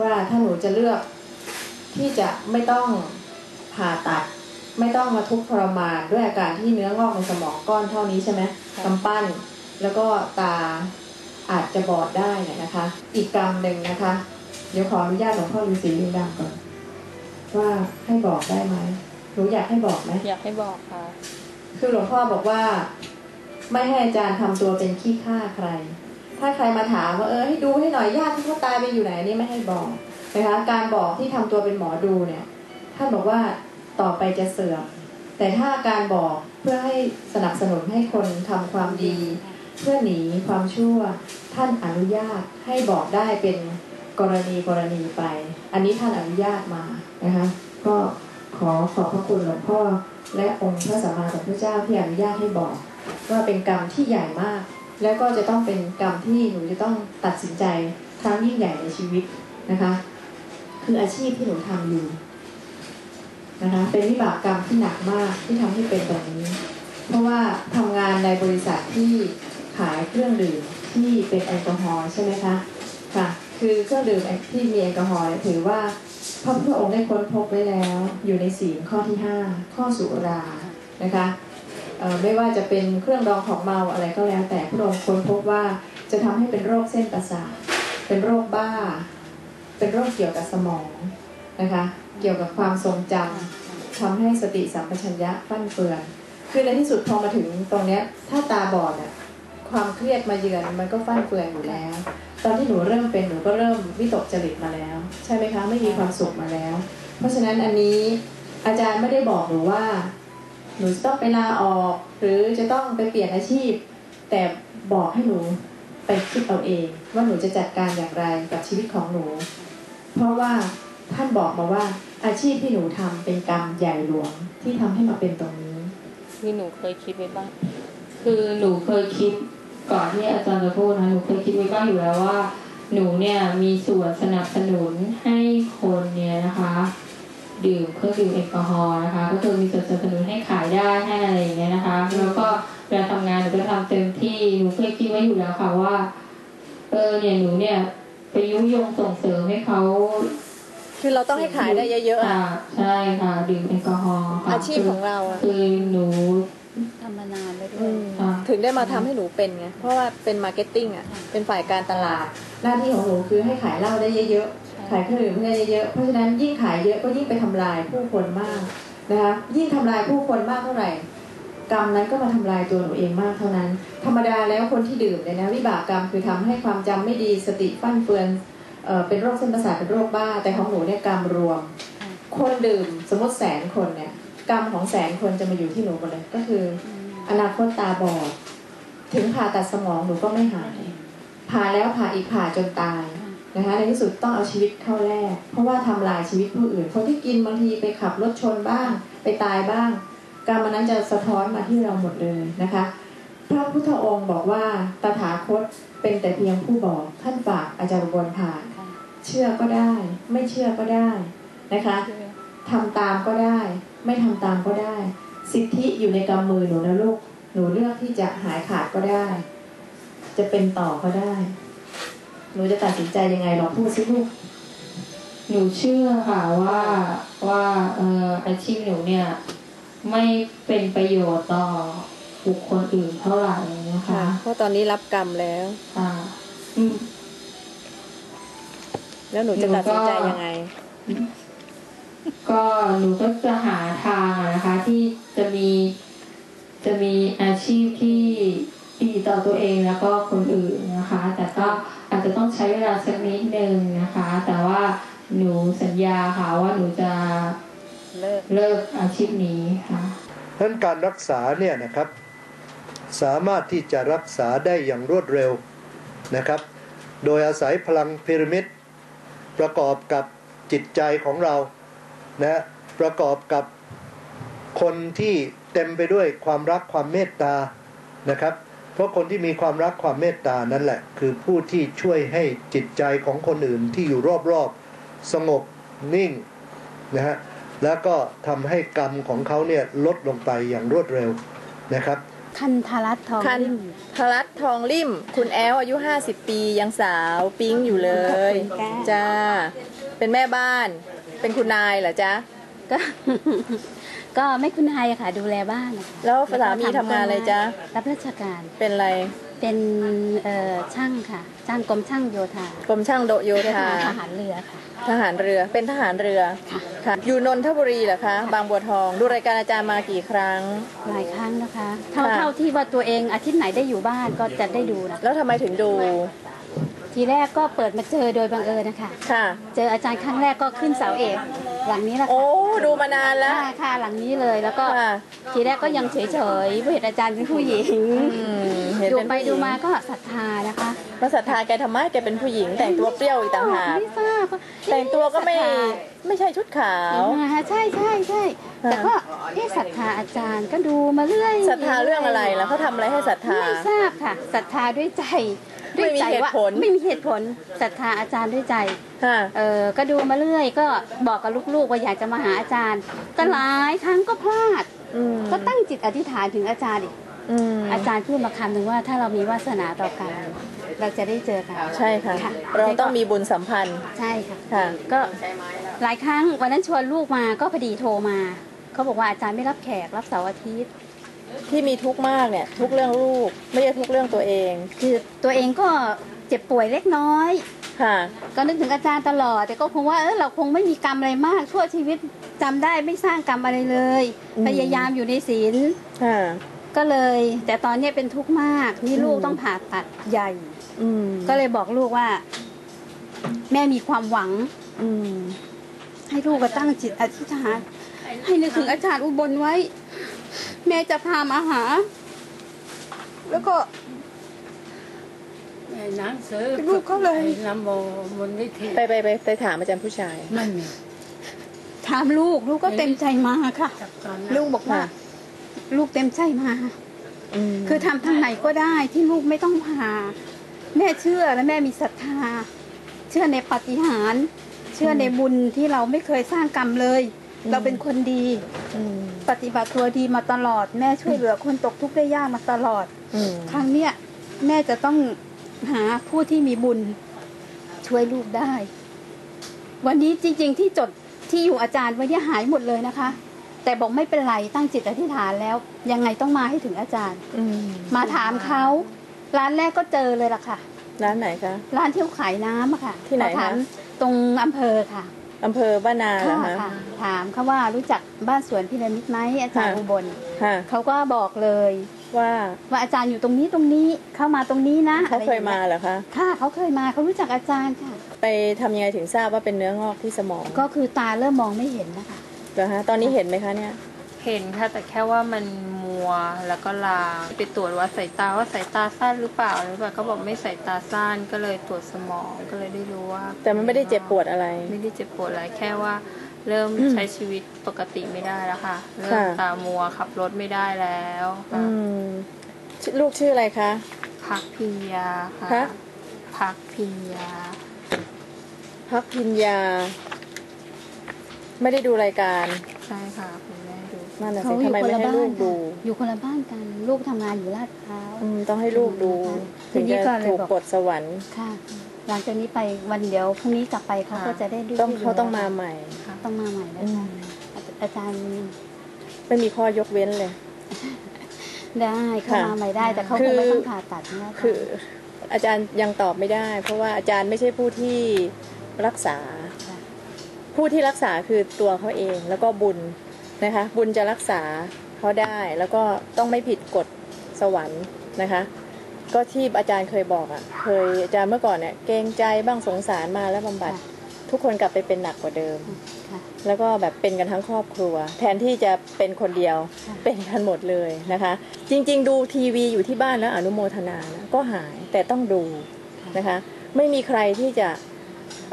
ว่าถ้าหนูจะเลือกที่จะไม่ต้องผ่าตัด ไม่ต้องมาทุกข์ทรมานด้วยอาการที่เนื้องอกในสมองก้อนเท่านี้ใช่ไหมกำปั้น แล้วก็ตาอาจจะบอดได้เนี่ยนะคะ อีกกรรมหนึ่งนะคะ เดี๋ยวขออนุญาตหลวงพ่อฤาษีลิงดำก่อนว่าให้บอกได้ไหมหนูอยากให้บอกไหมอยากให้บอกค่ะ คือหลวงพ่อบอกว่า ไม่ให้อาจารย์ทำตัวเป็นขี้ข้าใคร ถ้าใครมาถามว่าเออให้ดูให้หน่อยญาติที่เขาตายไปอยู่ไหนนี่ไม่ให้บอกนะคะการบอกที่ทำตัวเป็นหมอดูเนี่ยท่านบอกว่าต่อไปจะเสื่อมแต่ถ้าการบอกเพื่อให้สนับสนุนให้คนทำความดี เพื่อหนีความชั่ว ท่านอนุญาตให้บอกได้เป็นกรณีกรณีไป อันนี้ท่านอนุญาตมานะคะก็ขอขอบพระคุณหลวงพ่อและองค์พระสัมมาสัมพุทธเจ้าที่อนุญาตให้บอก ว่าเป็นกรรมที่ใหญ่มาก แล้วก็จะต้องเป็นกรรมที่หนูจะต้องตัดสินใจครั้งยิ่งใหญ่ในชีวิตนะคะ คืออาชีพที่หนูทำอยู่นะคะ เป็นวิบากกรรมที่หนักมากที่ทำให้เป็นแบบนี้ เพราะว่าทำงานในบริษัทที่ขายเครื่องดื่มที่เป็นแอลกอฮอล์ใช่ไหมคะค่ะ คือเครื่องดื่มที่มีแอลกอฮอล์ถือว่าพระพุทธองค์ได้ค้นพบไว้แล้ว อยู่ในศีข้อที่ 5 ข้อสุรานะคะ ไม่ว่าจะเป็นเครื่องดองของเมาอะไรก็แล้ว แต่พระองค์ค้นพบว่าจะทำให้เป็นโรคเส้นประสาทเป็นโรคบ้า เป็นโรคเกี่ยวกับสมองนะคะ เกี่ยวกับความทรงจำทำให้สติสัมปชัญญะฟั่นเฟือนคือในที่สุดพอมาถึงตรงเนี้ยถ้าตาบอดอะความเครียดมาเยือนมันก็ฟั่นเฟือนอยู่แล้ว ตอนที่หนูเริ่มเป็นหนูก็เริ่มวิตกจริตมาแล้ว ใช่ไหมคะไม่มีความสุขมาแล้ว เพราะฉะนั้นอันนี้อาจารย์ไม่ได้บอกหนูว่า หนูจะต้องไปลาออก หรือจะต้องไปเปลี่ยนอาชีพ แต่บอกให้หนูไปคิดเอาเอง ว่าหนูจะจัดการอย่างไรกับชีวิตของหนู เพราะว่าท่านบอกมาว่าอาชีพที่หนูทำเป็นกรรมใหญ่หลวงที่ทำให้มาเป็นตรงนี้มีหนูเคยคิดไว้บ้าง คือหนูเคยคิดก่อนที่อาจารย์จะพูดนะหนูเคยคิดไว้บ้างอยู่แล้วว่า หนูเนี่ยมีส่วนสนับสนุนให้คนเนี่ยนะคะ ดื่มเครื่องดื่มแอลกอฮอล์นะคะ ก็คือมีส่วนสนับสนุนให้ขายได้ให้อะไรอย่างเงี้ยนะคะ แล้วก็เวลาทำงานหนูก็ทำเต็มที่หนูเคยคิดไว้อยู่แล้วค่ะว่า เออเนี่ยหนูเนี่ยไปยุยงส่งเสริมให้เขาคือเราต้องให้ขายได้เยอะๆค่ะอะใช่ค่ะดื่มแอลกอฮอล์ค่ะอาชีพของเราอะคือหนูทำมานานแล้วด้อืวยมค่ะถึงได้มาทำให้หนูเป็นไงเพราะว่าเป็นมาร์เก็ตติ้งอะเป็นฝ่ายการตลาด หน้าที่ของหนูคือให้ขายเหล้าได้เยอะๆ ขายเครื่องดื่มได้เยอะๆเพราะฉะนั้นยิ่งขายเยอะก็ยิ่งไปทำลายผู้คนมากนะคะยิ่งทำลายผู้คนมากเท่าไหร่กรรมนั้นก็มาทำลายตัวหนูเองมากเท่านั้น ธรรมดาแล้วคนที่ดื่มเนี่ยนะวิบากกรรมคือทำให้ความจำไม่ดีสติฟั่นเฟือนเออเป็นโรคเส้นประสาทเป็นโรคบ้า แต่ของหนูเนี่ยกรรมรวม คนดื่มสมมติแสนคนเนี่ยกรรมของแสนคนจะมาอยู่ที่หนูหมดเลยก็คือ อนาคตตาบอดถึงผ่าตัดสมองหนูก็ไม่หายผ่าแล้วผ่าอีกผ่าจนตาย นะคะในที่สุดต้องเอาชีวิตเข้าแรก เพราะว่าทำลายชีวิตผู้อื่น คนที่กินบางทีไปขับรถชนบ้าง ไปตายบ้าง กรรมนั้นจะสะท้อนมาที่เราหมดเลยนะคะ พระพุทธองค์บอกว่าตถาคตเป็นแต่เพียงผู้บอกท่านฝากอาจารย์อุบลผ่านเชื่อก็ได้ ไม่เชื่อก็ได้นะคะทำตามก็ได้ ไม่ทำตามก็ได้ สิทธิอยู่ในกำมือหนูนะลูกหนูเลือกที่จะหายขาดก็ได้ จะเป็นต่อก็ได้ หนูจะตัดสินใจยังไงลองพูดสิลูกหนูเชื่อค่ะว่าว่าเอ่ออาชีพหนูเนี่ย ไม่เป็นประโยชน์ต่อบุคคลอื่นเท่าไหร่นะคะเพราะตอนนี้รับกรรมแล้วค่ะอืมแล้วหนูจะตัดสินใจยังไง ก็หนูก็จะหาทางอะนะคะ ที่จะมีจะมีอาชีพที่ดีต่อตัวเองแล้วก็คนอื่นนะคะ แต่ก็อา จะต้องใช้เวลาสักนิดหนึ่งนะคะ แต่ว่าหนูสัญญาค่ะว่าหนูจะเลิกอาชีพนี้ค่ะเพราะฉะนั้นการรักษาเนี่ยนะครับ สามารถที่จะรักษาได้อย่างรวดเร็วนะครับ โดยอาศัยพลังพีระมิดประกอบกับจิตใจของเรานะประกอบกับคนที่เต็มไปด้วยความรักความเมตตานะครับ เพราะคนที่มีความรักความเมตตานั่นแหละ คือผู้ที่ช่วยให้จิตใจของคนอื่นที่อยู่รอบๆสงบนิ่งนะฮะแล้วก็ทำให้กรรมของเขาเนี่ยลดลงไปอย่างรวดเร็วนะครับคันธรัตน์ทองคันริ่มทรัตน์ทองริ่ม คุณแอลอายุ 50 ปียังสาวปิ๊งอยู่เลยขอบคุณค่ะจ้าเป็นแม่บ้าน เป็นคุณนายเหรอจ๊ะก็ ก็ไม่คุณนายอะค่ะ ดูแลบ้านนะคะแล้วสามีทำงานอะไรจ๊ะ รับราชการเป็นอะไรเป็นเอ่อช่างค่ะช่างกรมช่างโยธากรมช่างโดโยโยธาธาทหารเรือค่ะ ทหารเรือเป็นทหารเรือค่ะ ค่ะอยู่นนทบุรีเหรอคะ บางบัวทองดูรายการอาจารย์มากี่ครั้ง หลายครั้งนะคะ เท่าค่ะ เท่าที่ว่าตัวเองอาทิตย์ไหนได้อยู่บ้านก็จะได้ดูนะแล้วทำไมถึงดูทีแรกก็เปิดมาเจอโดยบังเอิญนะคะ ค่ะ เจออาจารย์ครั้งแรกก็ขึ้นเสาเอก หลังนี้แหละโอ้ค่ะดูมานานแล้ว ค่ะค่ะหลังนี้เลยแล้วก็ค่ะทีแรกก็ยังเฉยๆเพราะเห็นอาจารย์เป็นผู้หญิงอืมเห็นดูเป็นไปผู้หญิงดูมาก็ศรัทธานะคะพระศรัทธาแกทำไมแกเป็นผู้หญิง แต่งตัวเปรี้ยวอีกต่างหากไม่ทราบว่าแต่งตัวก็ไม่ศรัทธา ไม่ใช่ชุดขาว อ่าใช่ใช่ใช่ค่ะ แต่ก็เอ๊ะศรัทธาอาจารย์ก็ดูมาเรื่อยศรัทธาเรื่องอะไรแล้วเขาทำอะไรให้ศรัทธา ไม่ทราบค่ะศรัทธาด้วยใจ ด้วยใจไม่มีเหตุว่าผลไม่มีเหตุผลศรัทธาอาจารย์ด้วยใจค่ะเออก็ดูมาเรื่อยก็บอกกับลูกๆว่าอยากจะมาหาอาจารย์ก็หลายครั้งก็พลาดอืมก็ตั้งจิตอธิษฐานถึงอาจารย์อีกอืมอาจารย์พูดมาคำหนึ่งว่าถ้าเรามีวาสนาต่อกันเราจะได้เจอกันใช่ค่ะค่ะเราต้องมีบุญสัมพันธ์ใช่ค่ะค่ะก็หลายครั้งวันนั้นชวนลูกมาก็พอดีโทรมาเขาบอกว่าอาจารย์ไม่รับแขกรับเสาร์อาทิตย์ ที่มีทุกข์มากเนี่ยทุกข์เรื่องลูก ไม่ใช่ทุกข์เรื่องตัวเองคือตัวเองก็เจ็บป่วยเล็กน้อย ค่ะ ก็นึกถึงอาจารย์ตลอด แต่ก็คงว่าเออเราคงไม่มีกรรมอะไรมากทั่วชีวิตจำได้ไม่สร้างกรรมอะไรเลย อืม พยายามอยู่ในศีลค่ะ ก็เลย แต่ตอนนี้เป็นทุกข์มากนี่ลูกอืม ต้องผ่าตัดใหญ่ อืมก็เลยบอกลูกว่า แม่มีความหวัง อืมให้ลูกก็ตั้งจิตอธิษฐานให้นึกถึงอาจารย์อุบลไว้ แม่จะพามาหา แล้วก็ หนังสือลูกเขาเลยไอ้ลำโบมนนิธิไปไปไปไปถามอาจารย์ผู้ชาย ไม่มีถามลูกลูกก็เต็มใจมาค่ะ จับตอนลูกบอกว่าค่ะลูกเต็มใจมา อืมคือทำทางไหนก็ได้ที่ลูกไม่ต้องผ่าแม่เชื่อและแม่มีศรัทธา เชื่อในปาฏิหาริย์เชื่อในบุญที่เราไม่เคยสร้างกรรมเลย เราเป็นคนดีอืมปฏิบัติตัวดีมาตลอด แม่ช่วยเหลือคนตกทุกข์ได้ยากมาตลอดอืมครั้งเนี้ยแม่จะต้องหาผู้ที่มีบุญช่วยลูกได้ วันนี้จริง ๆ ที่จดที่อยู่อาจารย์ไว้เนี่ยหายหมดเลยนะคะ แต่บอกไม่เป็นไรตั้งจิตอธิษฐานแล้ว ยังไงต้องมาให้ถึงอาจารย์อืมมาถามเขาร้านแรกก็เจอเลยล่ะค่ะ ร้านไหนคะ ร้านที่เขาขายน้ำอะค่ะที่ไหนคะถามตรงอำเภอค่ะ อำเภอบ้านนาเหรอค่ะคะค่ะถามเขาว่ารู้จักบ้านสวนพิระมิดไหมอาจารย์ค่ะอุบลค่ะเขาก็บอกเลยว่าว่าอาจารย์อยู่ตรงนี้ตรงนี้เข้ามาตรงนี้นะเขาเคยมาอะไรองงี้เหรอคะค่ะเขาเคยมาเขารู้จักอาจารย์ค่ะ ไปทำยังไงถึงทราบว่าเป็นเนื้องอกที่สมอง ก็คือตาเริ่มมองไม่เห็นนะคะเหรอฮะตอนนี้เห็นไหมคะเนี่ย เห็นค่ะแต่แค่ว่ามันมัวแล้วก็ลางไปตรวจว่าสายตาว่าสายตาสั้นหรือเปล่าหรือเปล่าก็บอกไม่สายตาสั้นก็เลยตรวจสมองก็เลยได้รู้ว่า แต่มันไม่ได้เจ็บปวดอะไร ไม่ได้เจ็บปวดอะไรแค่ว่า เริ่มใช้ชีวิตปกติไม่ได้แล้วค่ะเริ่มค่ะตามัวขับรถไม่ได้แล้วอืค่ะมชื่อลูกชื่ออะไรคะพักพิญญาค่ะฮะพักพิญญาพักพิญญา ไม่ได้ดูรายการใช่ค่ะคุณแม่ดู นั่นน่ะเขาสิอทำยู่ไมคนไม่ละให้บ้าลูนกกัดูนอยู่คนละบ้านกัน ลูกทำงานอยู่ลาดพร้าว อืมต้องให้ลูกดู ทีถึงนี้จะก็เลยถูกบอก กดสวรรค์ ค่ะ หลังจากนี้ไปวันเดียวพรุ่งนี้กลับไปเขาก็จะได้ดูต้องให้ดูเขาต้องมาใหม่ต้องมาใหม่แล้วค่ะอาจารย์ไม่มีข้อยกเว้นเลย ได้เขาค่ะมาใหม่ได้ แต่เขาคืคงอไม่ต้องผ่าตัดนะะคืออาจารย์ยังตอบไม่ได้ เพราะว่าอาจารย์ไม่ใช่ผู้ที่รักษา ค่ะผู้ที่รักษาคือตัวเขาเองแล้วก็บุญ นะคะ บุญจะรักษาเขาได้แล้วก็ต้องไม่ผิดกฎสวรรค์นะคะ ก็ที่อาจารย์เคยบอกอะ่ะ เคยอาจารย์เมื่อก่อนเนี่ยเกรงใจบ้างสงสารมาแล้วบำบัดค่ะทุกคนกลับไปเป็นหนักกว่าเดิมค่ะแล้วก็แบบเป็นกันทั้งครอบครัว แทนที่จะเป็นคนเดียวค่ะเป็นกันหมดเลยนะคะ จริง ๆ ดูทีวีอยู่ที่บ้านแล้วอนุโมทนานะก็หายแต่ต้องดูนะคะ ไม่มีใครที่จะ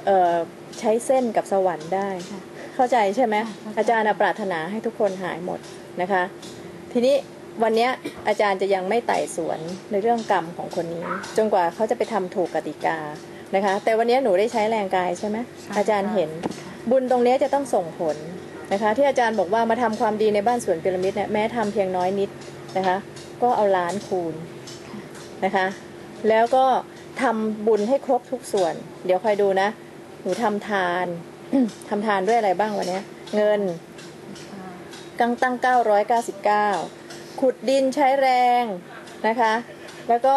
เอ่อใช้เส้นกับสวรรค์ได้ค่ะ เข้าใจใช่ไหมค่ะเข้าใจอาจารย์น่ะปรารถนาให้ทุกคนหายหมดนะคะ ทีนี้วันเนี้ยอาจารย์จะยังไม่ไต่สวนในเรื่องกรรมของคนนี้ จนกว่าเขาจะไปทำถูกกติกานะคะ แต่วันเนี้ยหนูได้ใช้แรงกายใช่ไหมใช่อาจารย์ค่ะเห็น บุญตรงเนี้ยจะต้องส่งผลนะคะ ที่อาจารย์บอกว่ามาทำความดีในบ้านสวนพีระมิดเนี่ยแม้ทำเพียงน้อยนิดนะคะ ก็เอาล้านคูณนะคะ แล้วก็ทำบุญให้ครบทุกส่วน เดี๋ยวคอยดูนะ หนูทำทาน ทำทานด้วยอะไรบ้างวันเนี้ยเงินกังตั้ง999ขุดดินใช้แรงนะคะ แล้วก็